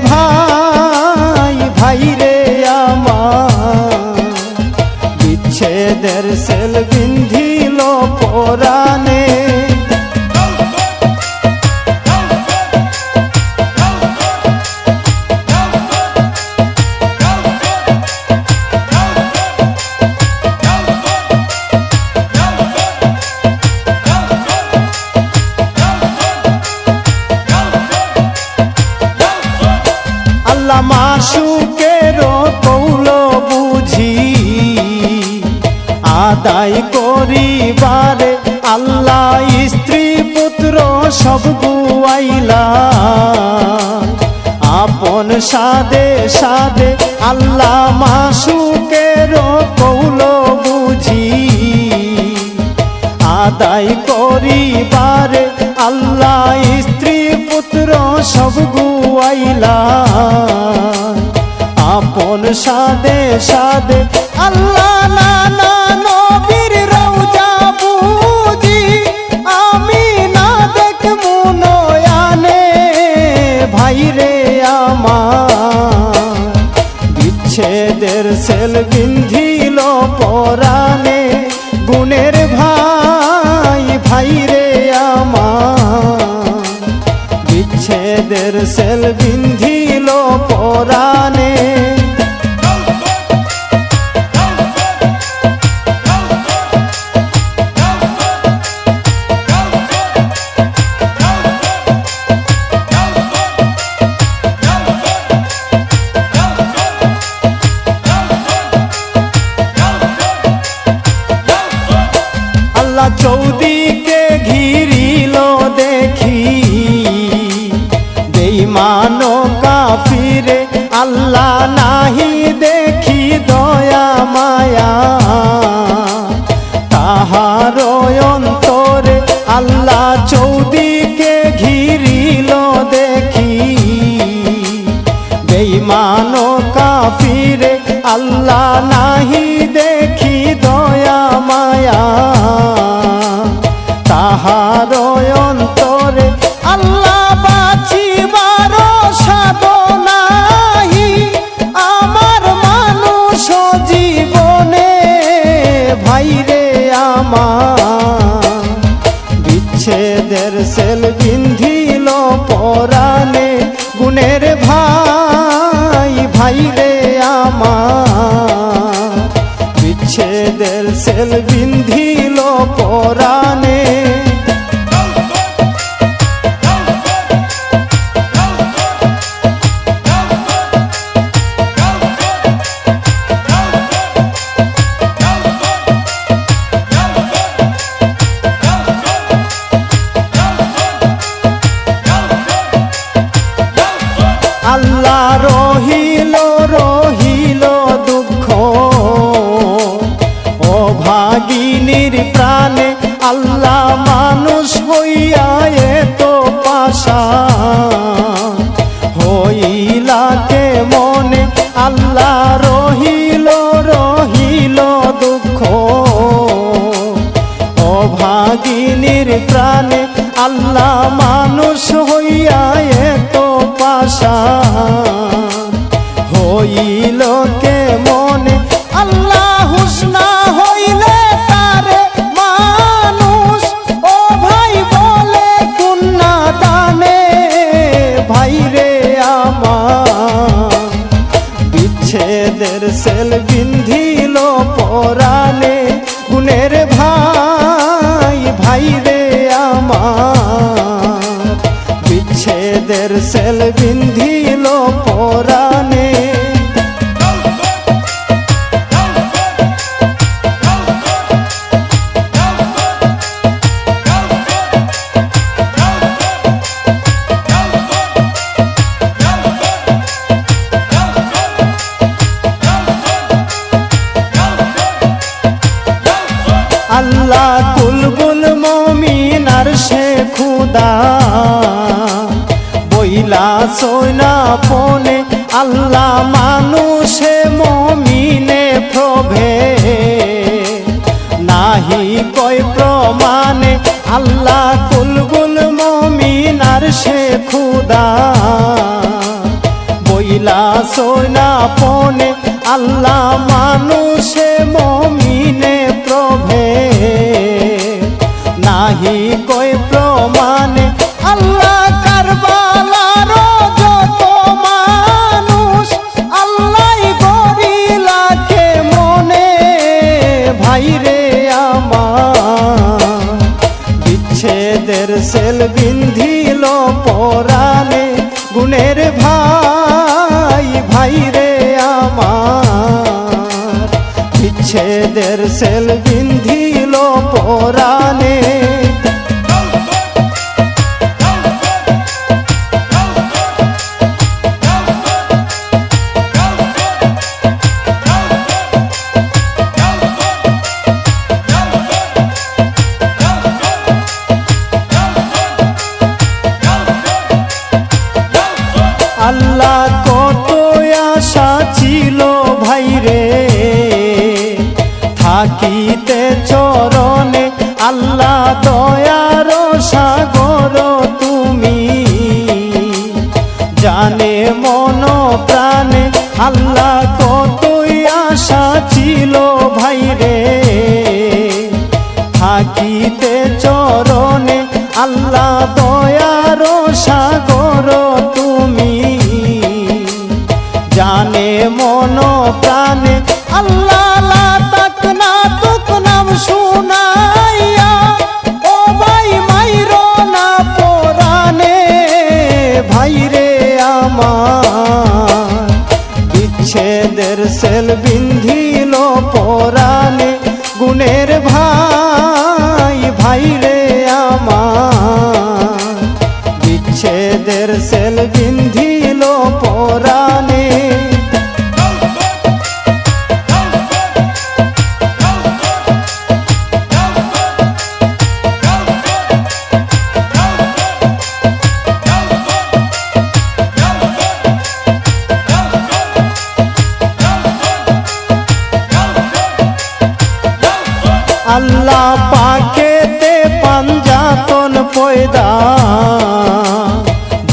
গুণের ভাই ভাইরে সাদে আল্লাহ মাসুকের কৌল বুঝি। আদায় করিবারে আল্লাহ স্ত্রী পুত্র সব গুয়াইলা আপন সাদে সাদে আল্লাহ বিচ্ছেদের সেল বিন্ধিল পরাণে। গুণের ভাই ভাই রে আমার। বিচ্ছেদের সেল বিন্ধিল পরাণে। বেইমানো কাফিরে, আল্লাহ নাহি দেখি দয়া মায়া। তাহার অন্তরে আল্লাহ বাঁচিবার সাধনাহি। আমার মানুষ জীবনে, ভাইরে আমার। বিচ্ছেদের সেল সেল বিন্ধিল পরাণে। আল্লাহ সেল বিন্ধিল পরাণে গুণের ভাই ভাই রে আমার। বিচ্ছেদের সেল বিন্ধিল পরাণে খোদা। বইলা সইলা পনে, আল্লাহ মানুষে মমিনে প্রভে। নাহি কয় প্রমাণে, আল্লাহ কুলগুল মমিনার সে খুদা। বইলা সইলা পনে, আল্লাহ মান ভাইরে আমার বিচ্ছেদের সেলফি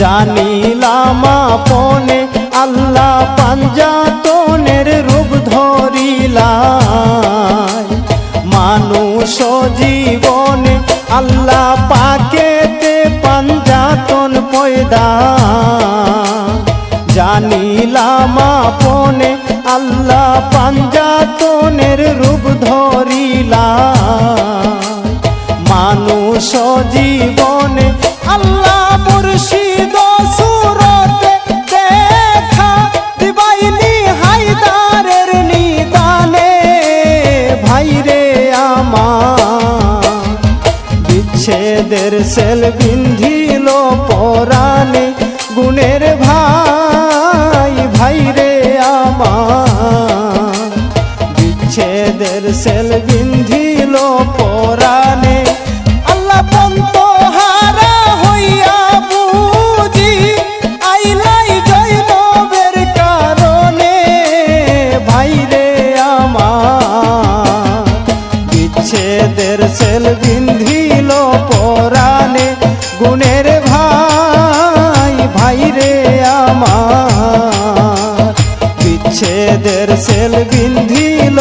জানিলাম আপনে, আল্লাহ পাঞ্জাতনের রূপ ধরিলা মানুষ জীবনে আল্লাহ পাকেতে পাঞ্জাতন পয়দা। জানিলাম আপনে, আল্লাহ পাঞ্জাতনের রূপ ধরিলা নিজেদের সেল বিন্ধিল পরাণে গুণের ভাই ভাইরে আমার। বিচ্ছেদের সেল ছেলেদের সেল বিন্ধিল